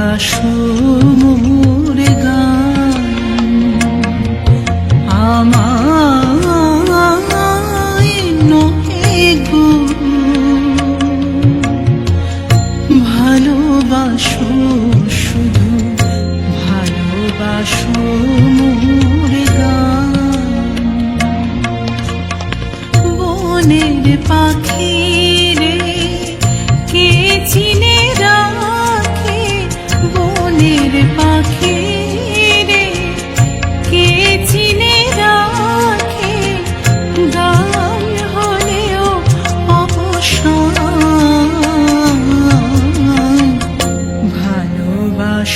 মাসুম মোরে গান। আমায় নহে গো ভালোবাসো শুধু ভালোবাসো মোরে গান। পাখি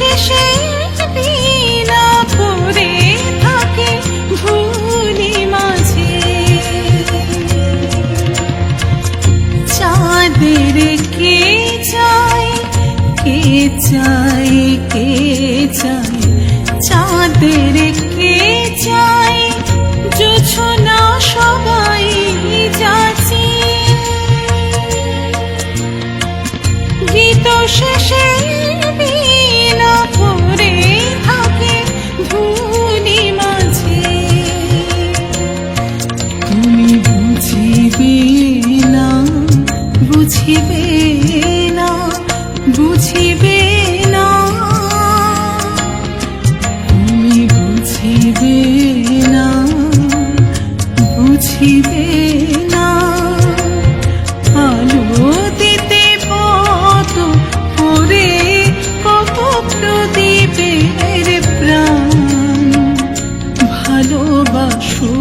শেষে বিনা ভুলি মাঝে। চাঁদের কে চাই কে চাই কে চাই চাঁদের কে চাই জোছনা সবাই যাচ্ছে বুঝিবে না বুঝিবে না। তুমি বুঝিবে না বুঝিবে না। আলো দিতে পথ করে কত প্রদীপের প্রাণ। ভালোবাসো